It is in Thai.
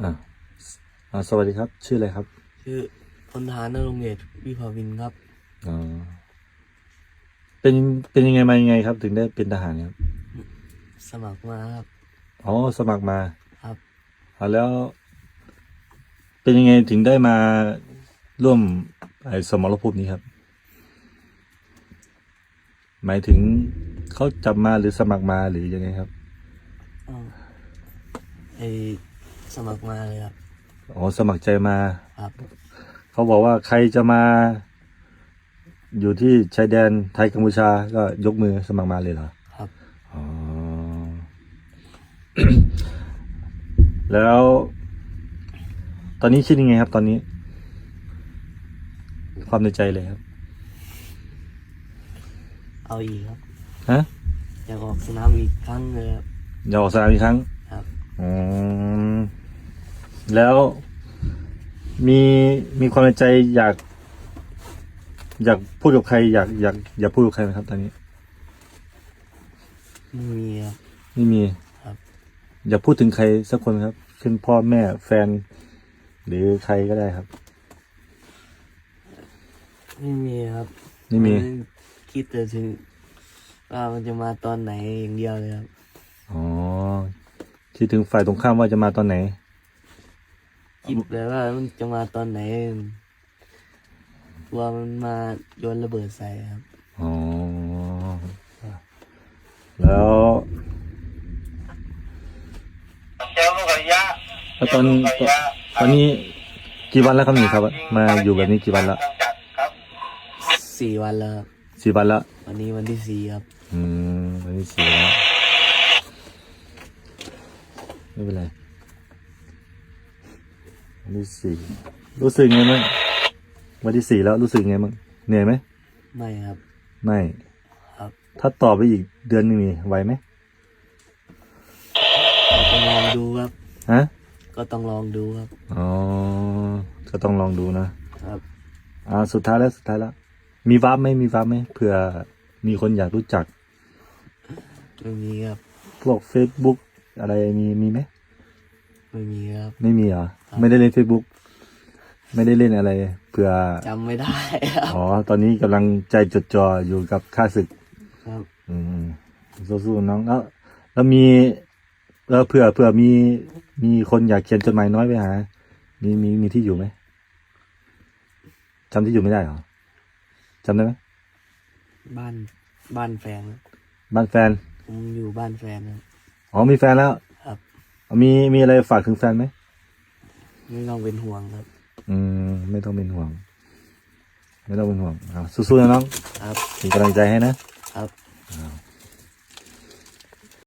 อ่าอ่าสวัสดีครับ ชื่ออะไรครับ ชื่อพลทหารนรงเดชวิภาวินครับอ๋อเป็นเป็นยังไงมายังไงครับ ถึงได้เป็นทหารครับ สมัครมาครับ อ๋อสมัครมาครับอ่าแล้ว เป็นยังไงถึงได้มาร่วมไอ้สมรภูมินี้ครับ หมายถึงเขาจับมาหรือสมัครมาหรือยังไงครับอ้าวไอ สมัครมาเลยครับ อ๋อสมัครใจมา ครับเขาบอกว่าใครจะมา อยู่ที่ชายแดนไทยกัมพูชาก็ยกมือสมัครมาเลยเหรอครับ อ๋อ แล้ว ตอนนี้คิดยังไงครับ ตอนนี้ ความในใจเลยครับ เอาอีกครับฮะอยากออกสนามอีกครั้งเลยครับอยากออกสนามอีกครั้ง ครับ อืม แล้วมีมีความในใจอยาก อยากพูดกับใครอยากอยากอยากพูดกับใครไหมครับ ตอนนี้ไม่มีครับ ไม่มีครับ อยากพูดถึงใครสักคนครับเช่นพ่อแม่แฟน หรือใครก็ได้ครับ ไม่มีครับไม่มีนคิดแต่ถึงว่ามันจะมาตอนไหนอย่างเดียวเลยครับ อ๋อคิดถึงฝ่ายตรงข้ามว่าจะมาตอนไหน คิดแต่ว่ามันจะมาตอนไหนกลัวมันมาโยนระเบิดใส่ครับ อ๋อ แล้วแล้วตอนตอนนี้กี่วันแล้วครับนี่ครับ มาอยู่แบบนี้กี่วันแล้วสี่วันแล้วครับสี่วันแล้ววันนี้วันที่สี่ครับ อืมวันที่สี่แล้วไม่เป็นไร วันที่สี่รู้สึกไงบ้างวันที่สี่แล้วรู้สึกไงบ้างเหนื่อยไหมไม่ครับ ไม่ครับ ถ้าต่อไปอีกเดือนหนึงนี่ไหวไหมก็ต้องลองดูครับ ฮะก็ต้องลองดูครับ อ๋อก็ต้องลองดูนะ ครับ อ่าสุดท้ายแล้วสุดท้ายแล้ว มีวาร์ปไหมมีวาร์ปไหมเผื่อมีคนอยากรู้จักไม่มีครับ พวก Facebook อะไรมีมีไหม ไม่มีครับไม่มีเหรอ ไม่ได้เล่น Facebook ไม่ได้เล่นอะไรเผื่อจำไม่ได้ครับอ๋อตอนนี้กำลังใจจดจ่ออยู่กับค่าศึก ครับ อืมสู้ๆน้องแล้วแล้วมีแล้วเผื่อเผื่อมีมีคนอยากเขียนจดหมายน้อยไปหา มีมีมีที่อยู่ไหมจำที่อยู่ไม่ได้เหรอจำได้ไหมบ้านบ้านแฟนครับบ้านแฟนผมอยู่บ้านแฟนครับอ๋อมีแฟนแล้วครับ มีมีอะไรฝากถึงแฟนไหม ไม่ต้องเป็นห่วงครับ อืม ไม่ต้องเป็นห่วง ไม่ต้องเป็นห่วงอ่าสู้ๆนะน้อง ครับ เป็นกำลังใจให้นะครับ